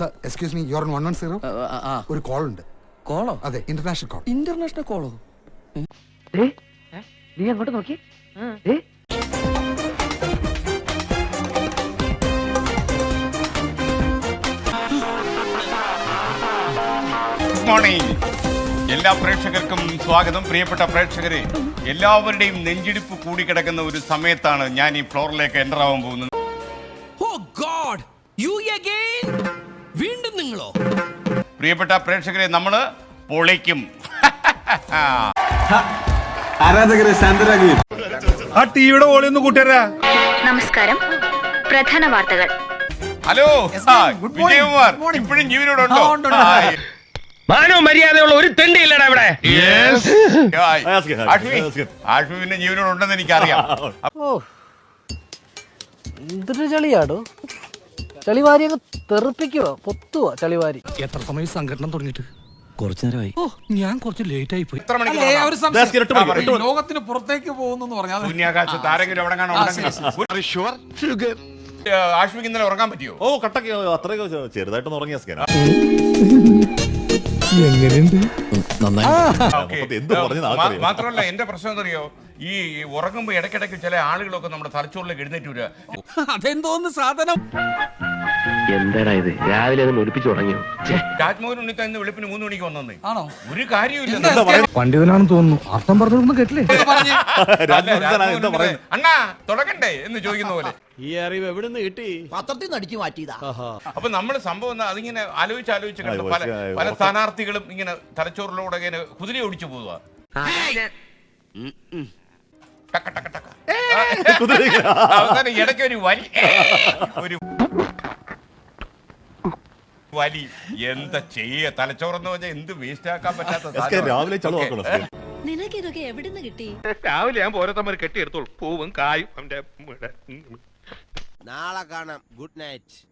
Sir excuse me your one one zero ഒരു call ഉണ്ട്. കോളോ അതെ ഇന്റർനാഷണൽ കോൾ ഇന്റർനാഷണൽ കോളോ നീ അങ്ങോട്ട് നോക്കി. ഗുഡ് മോർണിംഗ് എല്ലാ പ്രേക്ഷകർക്കും സ്വാഗതം. പ്രിയപ്പെട്ട പ്രേക്ഷകരെ എല്ലാവരുടെയും നെഞ്ചിടിപ്പ് കൂടിക്കിടക്കുന്ന ഒരു സമയത്താണ് ഞാൻ ഈ ഫ്ലോറിലേക്ക് എന്റർ ആവാൻ പോകുന്നത്. ഓ ഗോഡ് യു അഗൈൻ നിങ്ങളോ പ്രിയപ്പെട്ട പ്രേക്ഷകരെ നമ്മൾ പൊളിക്കും. ആരാധകരെ ശാന്തരാകുകയും ആ ടിവിയുടെ ഓളി ഒന്ന് കൂട്ടിയരാ. നമസ്കാരം. പ്രധാന വാർത്തകൾ. ഹലോ. ആ, വിജയകുമാർ ഇപ്പോഴും ഹായ്. മാനവും മര്യാദയുള്ള ഒരു തെണ്ടി ഇല്ലടാ ഇവിടെ ആസ്ക്. ആഷ്മിന്റെ ജീവനോടുണ്ടെന്ന് എനിക്കറിയാം. എന്തൊരു ചളിയാടോ. ചളിവാരി അങ്ങ് തെറുപ്പിക്കുവാ പൊത്തുവാ ചളിവാരി. എത്ര സമയം സംഘടന തുടങ്ങിയിട്ട്? കുറച്ചു നേരമായി. ഓ ഞാൻ കുറച്ച് ലേറ്റ് ആയി പോയി. ലോകത്തിന് പുറത്തേക്ക് പോകുന്നു പറഞ്ഞാൽ ആഷ്മിക്ക് ഇന്നലെ ഉറങ്ങാൻ പറ്റിയോ? ഓ കട്ടൊക്കെ അത്രയൊക്കെ ചെറുതായിട്ടൊന്ന് ഉറങ്ങിയ സ്കാൻ എന്ത് ആർക്കറിയാം. മാത്രമല്ല എന്റെ പ്രശ്നം എന്തറിയോ? ഈ ഉറങ്ങുമ്പോ ഇടയ്ക്കിടയ്ക്ക് ചില ആളുകളൊക്കെ നമ്മുടെ തലച്ചോറിലേക്ക് എഴുന്നേറ്റ് വരിക. അതെന്തോന്ന് സാധനം? എന്താടാ ഇത്? രാവിലെ ഒന്ന് ഒളിപ്പിച്ചു തുടങ്ങിയോ രാജ്മോഹൻ ഉണ്ണിത്ത ഇന്ന് വെളുപ്പിന് മൂന്ന് മണിക്ക് വന്നേ ആണോ? ഒരു കാര്യമില്ല? പണ്ഡിതനാണെന്ന് തോന്നുന്നു. അർത്ഥം പറഞ്ഞൊന്നും കേട്ടില്ലേ? അണ്ണാ തുടങ്ങണ്ടേ എന്ന് ചോദിക്കുന്ന പോലെ. ഈ അറിവ് എവിടുന്ന് കിട്ടി? അപ്പൊ നമ്മൾ സംഭവം അതിങ്ങനെ ആലോചിച്ച് ആലോചിച്ച് കണ്ട് പല പല. സ്ഥാനാർത്ഥികളും ഇങ്ങനെ തലച്ചോറിലൂടെ ഇങ്ങനെ കുതിര ഓടിച്ചു പോവുക ടക്ക ടക്ക ടക്ക. അവസാനം ഇടയ്ക്ക് ഒരു വരി ഒരു വലി. എന്താ ചെയ്യ? തലച്ചോറെന്ന് പറഞ്ഞാൽ എന്ത് വേസ്റ്റ് ആക്കാൻ പറ്റാത്ത. രാവിലെ ചളു ഓക്കേ. നിനക്ക് ഇതൊക്കെ എവിടുന്ന് കിട്ടി? രാവിലെ ഞാൻ ഓരോരുത്തന്മാർ കെട്ടിയെടുത്തോളൂ. പൂവും കായും അവന്റെ നാളെ കാണാം. Good night.